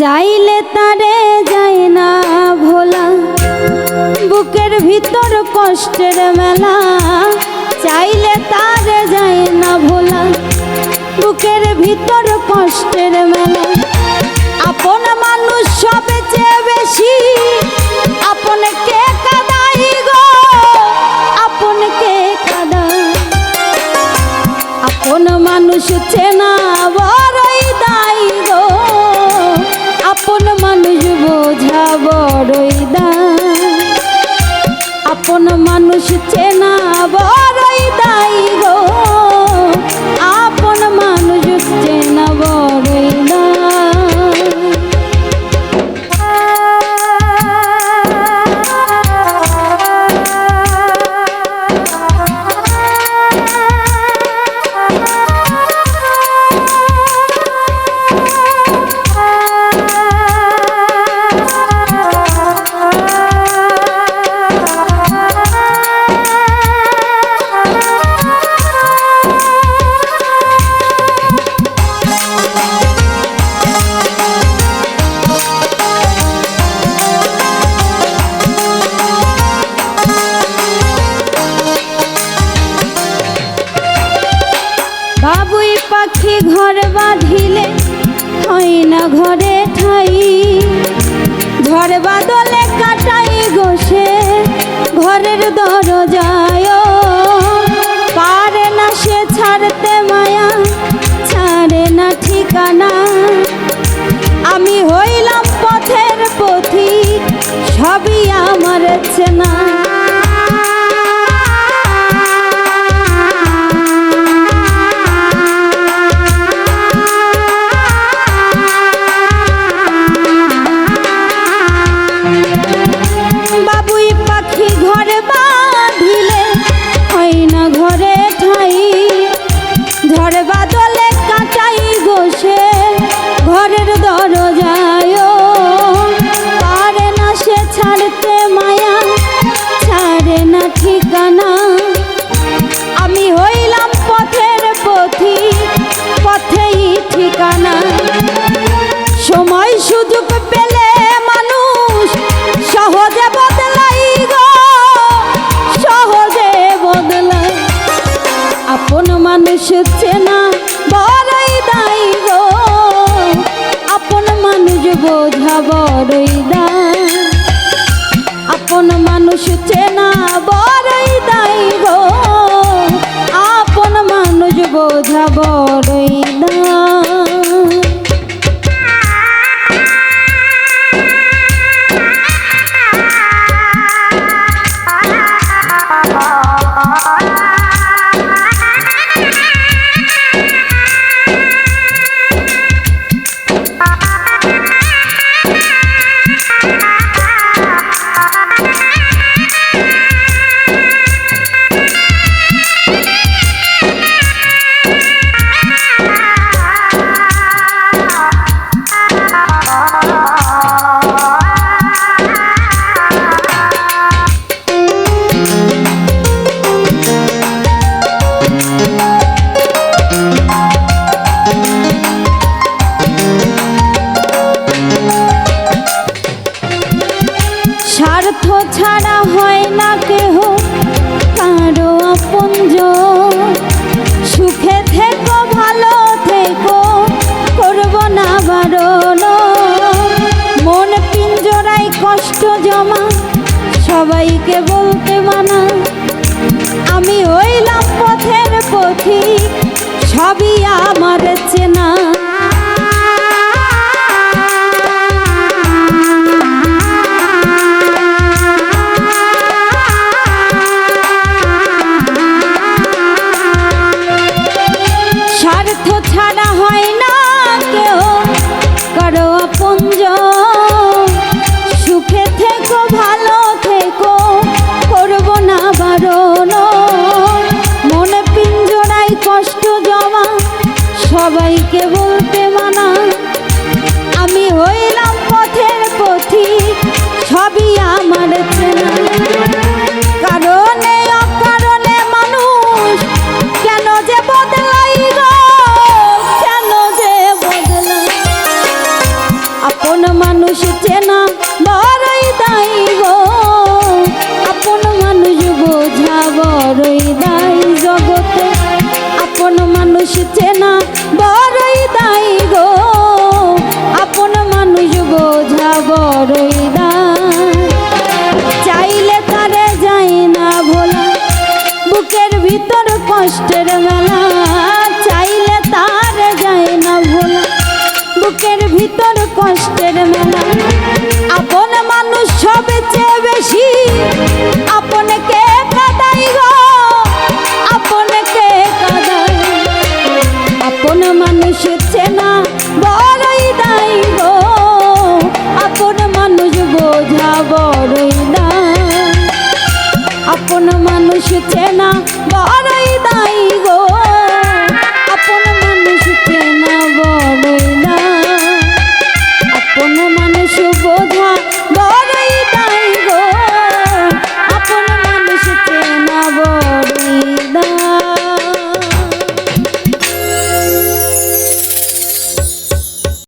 চাইলে তারে যায় না ভোলা। বুকের ভিতর কষ্টের মেলা। চাইলে তারে যায় না ভোলা। বুকের ভিতর কষ্টের মেলা। আপন মানুষ সবচেয়ে বেশি। আপনকে কাদাই গো? আপনকে কাদাই? আপন মানুষ চেনা আপন মানুষ চেনা ঝড় বাদলে কাটাই গোসে ঘরের দরজায় পারে না সে ছাড়তে মায়া ছাড়ে না ঠিকানা। ঠিকানা। আমি হইলাম পথের পথি, পথেই ঠিকানা। সময় সুযোগ পেলে মানুষ সহজে বদলাই সহজে বদলাই। আপন মানুষ চেনা বড়ই দায় গো, আপন মানুষ বোঝা বড়ই দায়। মানুষ চেনা বড়ই দাই গো। আপন মানুষ বোঝা বড়ই দায় সবাইকে বলতে মানা। আমি হইলাম পথের পথি সবই আমার চেনা। কষ্ট জমা সবাইকে বলতে মানা। চাইলে তারে যায় না ভোলা। বুকের ভিতর কষ্টের মেলা। চাইলে তারে যায় না ভোলা। বুকের ভিতর কষ্টের মেলা। আপন মানুষ সবচেয়ে বেশি। আপনকে কাদাই গো? আপনকে কাদাই আপন মানুষ চেনা সুচেনা বড়ই